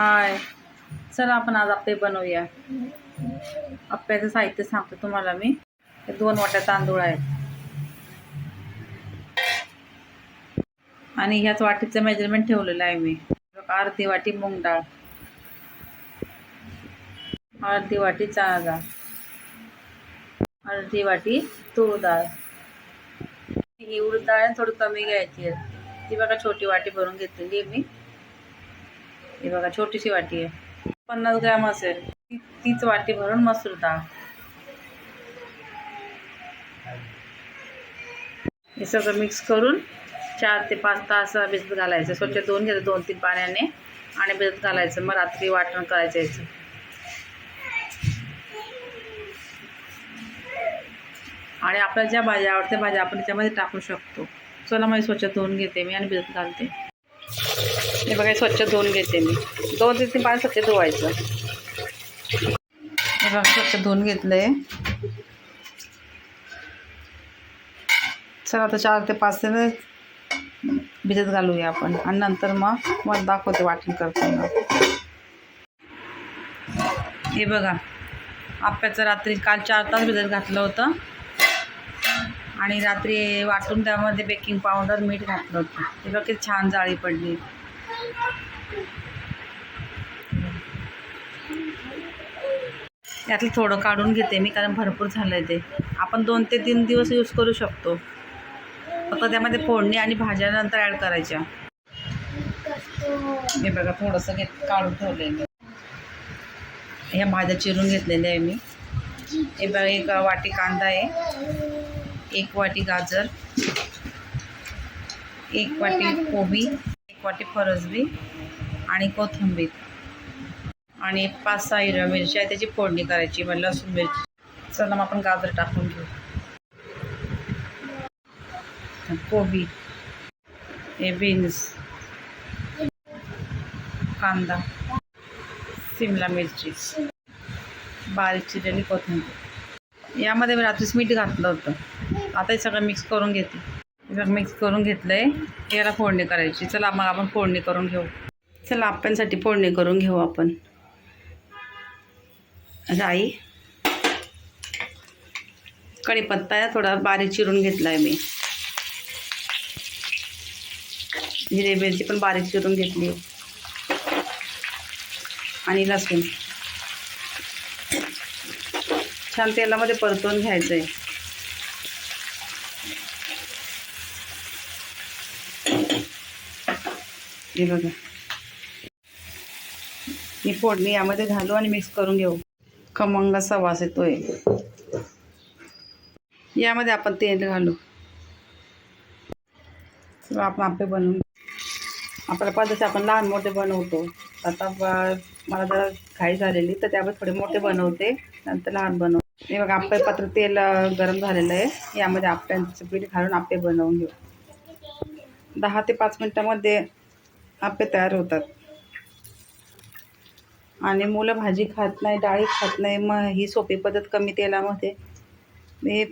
हाय. चला आपण आज आप्पे बनवूया. आप्प्याचं साहित्य सांगतो तुम्हाला मी. हे दोन वाट्या तांदूळ आहेत. आणि ह्याच वाटीचं मेजरमेंट ठेवलेलं आहे मी. अर्धी वाटी मूग डाळ. अर्धी वाटी चणा डाळ. अर्धी वाटी तूर डाळ. ही उडीद डाळ थोडी कमी घ्यायची आहे. ती बघा छोटी वाटी भरून घेतलेली आहे मी. हे बघा छोटीशी वाटी आहे. पन्नास ग्रॅम असेल. ती तीच वाटी भरून मसूर डाळ हे सगळं मिक्स करून चार ते पाच तास भिजत घालायचं. स्वच्छ धुवून घ्यायचं दोन तीन पाण्याने आणि भिजत घालायचं. मग रात्री वाटण करायचं यायचं आणि आपल्याला ज्या भाज्या आवडते भाज्या आपण त्याच्यामध्ये टाकू शकतो. चला मग स्वच्छ धुवून घेते मी आणि भिजत घालते. हे बघा स्वच्छ धुवून घेते मी. दोन ते तीन पाणी स्वच्छ धुवायचं. हे बघा स्वच्छ धुवून घेतलं आहे चला आता चार ते पाच ते भिजत घालूया आपण. आणि नंतर मग मग दाखवते वाटण करताना. हे बघा आप्याचं रात्री काल चार तास भिजत घातलं होतं. आणि रात्री वाटून त्यामध्ये बेकिंग पावडर मीठ घातलं होतं. हे बघा किती छान जाळी पडली. त्यातलं थोडं काढून घेते मी कारण भरपूर झालं आहे ते. आपण दोन ते तीन दिवस यूज करू शकतो. फक्त त्यामध्ये फोडणी आणि भाज्या नंतर ॲड करायच्या. मी बघा थोडंसं घेत काढून ठेवलेलं ह्या भाज्या चिरून घेतलेल्या आहे मी. हे बघा एक वाटी कांदा आहे. एक वाटी गाजर. एक वाटी कोबी. वाटी फरसबी आणि कोथिंबीर. आणि पाच सहा हिरव्या मिरच्या त्याची फोडणी करायची मग लसूण मिरची. चला मग आपण गाजर टाकून घेऊ. कोबी हे बीन्स कांदा सिमला मिरची बारीक चिरलेली कोथिंबीर. यामध्ये मी रात्रीच मीठ घातलं होतं. आता हे सगळं मिक्स करून घेते. हे मिक्स करून घेतलं आहे याला फोडणी करायची. चला मग आपण फोडणी करून घेऊ. चला आप्यांसाठी फोडणी करून घेऊ आपण. राई. कढीपत्ता आहे थोडा बारीक चिरून घेतला आहे मी. जिरे मिरची पण बारीक चिरून घेतली. आहे आणि लसूण. छान तेलामध्ये परतून घ्यायचं आहे हे बघा. ही फोडणी यामध्ये घालू आणि मिक्स करून घेऊ. खमंगाचा वास येतोय. यामध्ये आपण तेल घालू. चला आपण आपे बनवून आपल्या पद्धती आपण लहान मोठे बनवतो आता मला जरा घाई झालेली तर त्यावर थोडे मोठे बनवते नंतर लहान बनवते. हे बघा आपे पात्र तेल गरम झालेलं आहे. यामध्ये आप्यांचं पीठ घालून आपे बनवून घेऊ. दहा ते पाच मिनटामध्ये आपे तयार होतात. आणि मुलं भाजी खात नाही डाळी खात नाही. मग ही सोपी पद्धत कमी तेलामध्ये. मी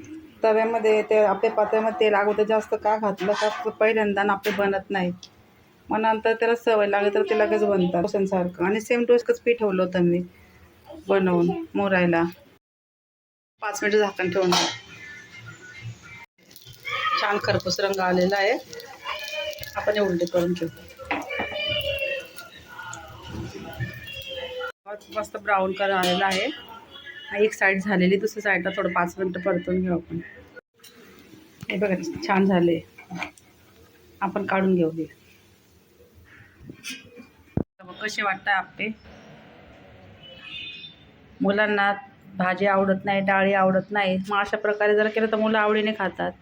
तव्यामध्ये ते आपल्या पात्र्यामध्ये तेल अगोदर जास्त का घातलं का पहिल्यांदा आपले बनत नाही. मग नंतर त्याला सवय लागली तर ते लगेच बनतात. डोस्यांसारखं आणि सेम डोसकच पीठ ठेवलं होतं मी बनवून मोरायला. पाच मिनिटं झाकण ठेवून छान खरपूस रंग आलेला आहे. आपण हे उलटे करून ठेवतो मस्त ब्राऊन कलर आलेला आहे. एक साईड झालेली दुसऱ्या साईडला थोडं पाच मिनटं परतून घेऊ आपण. हे बघा छान झाले. आपण काढून घेऊ दे कसे वाटतं आपे मुलांना भाजी आवडत नाही डाळी आवडत नाही. मग अशा प्रकारे जर केलं तर मुलं आवडीने खातात.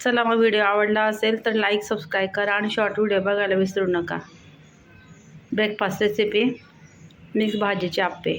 चला मग व्हिडिओ आवडला असेल तर लाईक सबस्क्राईब करा आणि शॉर्ट व्हिडिओ बघायला विसरू नका. ब्रेकफास्ट रेसिपी मिक्स भाजीचे आप्पे.